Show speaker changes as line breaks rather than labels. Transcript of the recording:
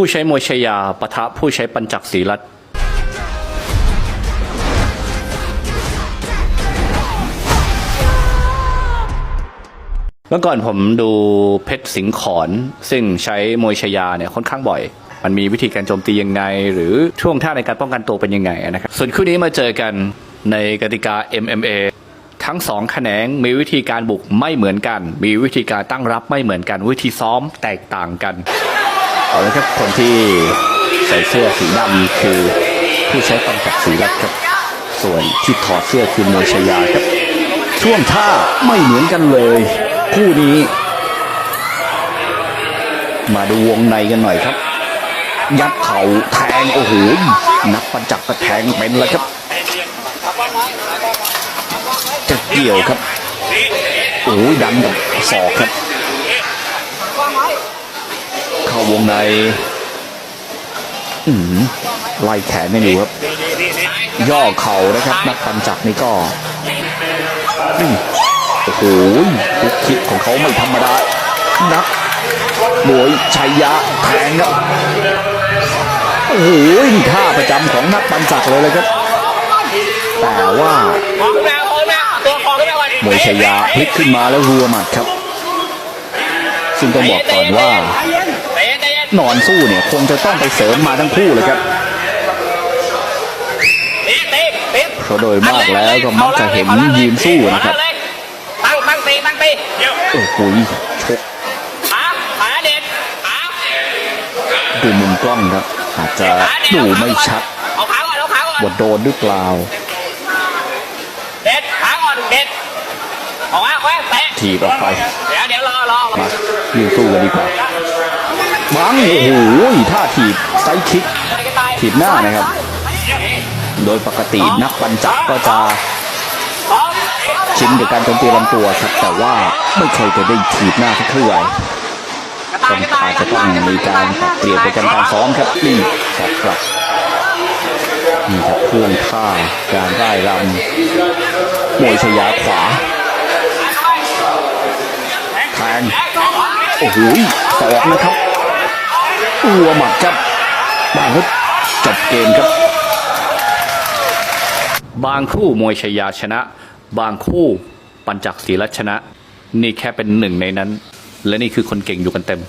ผู้ใช้มวยชายาปะทะผู้ใช้ปัญจักศีรัตเมื่อก่อนผมดูเพชรสิงห์ขอน ซึ่งใช้มวยชายาเนี่ยค่อนข้างบ่อย มันมีวิธีการโจมตียังไง หรือช่วงท่าในการป้องกันตัวเป็นยังไงนะครับ ส่วนคู่นี้มาเจอกันในกติกา MMA ทั้งสองแขนงมีวิธีการบุกไม่เหมือนกัน มีวิธีการตั้งรับไม่เหมือนกัน วิธีซ้อมแตกต่างกัน เอาละครับคนที่ใส่เสื้อสีดำคือผู้ใช้ปัญจักสีรัตน์ครับ ส่วนที่ถอดเสื้อคือมวยชายาครับ ช่วงท่าไม่เหมือนกันเลย คู่นี้ มาดูวงในกันหน่อยครับ ยัดเข่าแทงโอ้โหนักปัญจักก็แทงเป็นแล้วครับจะเกี่ยวครับโอ้ยดันกับศอกครับ เข้า วงในอืมไล่แขนไม่อยู่ครับ ย่อเข่านะครับ นักปัญจักนี่ก็นี่โอ้โหทุกคิดของเขาไม่ธรรมดานักมวยชัยยะแทงครับโอ้โหนี่ท่าประจำของนักปัญจักเลยเลยครับ แต่ว่า
ขอขึ้นมาขอขึ้นมาตัวขอขึ้นมาก่อน
มวยชายาพลิกขึ้นมาแล้วรัวหมัดครับ ซึ่งต้องบอกก่อนว่า
น
อนสู้เนี่ยคงจะต้องไปเสริมมาทั้งคู่เลยครับเพราะโดยมากแล้วก็มักจะเห็นยืนสู้นะครับ
ตั้งตั้งตีตั้งตี
โอ้โหชก
ขาขาเด็ดขา
ดูมุมกล้องครับอาจจะดูไม่ชัดว่าโดนหรือเปล่า
เด็ดขาก่อนเด็ด ออกมาแควะเตะ
ถีบออกไป
เดี๋ยวเดี๋ยวรอรอ
มายืนสู้กันดีกว่าบังโอ้โหท่าถีบไซด์คิก ถีบหน้านะครับ โดยปกตินักปัญจักก็จะ
สอง
ชินกับการโจมตีลำตัวครับแต่ว่าไม่เคยจะได้ถีบหน้าสักเท่าไหร่
กระต่า
ต้
ย
อง
กระต่าย
อาจจะต้องมีการปรับเปลี่ยนไปกันการซ้อมครับนี่ครับกลับนี่ครับเครื่องท่าการได้รำมวยชายาขวาแทง โอ้โหสอกนะครับอัวหมัดครับบางครับจบเกมครับ บางคู่มวยชายาชนะ บางคู่ปัญจักศรีรชนะ นี่แค่เป็นหนึ่งในนั้น และนี่คือคนเก่งอยู่กันเต็ม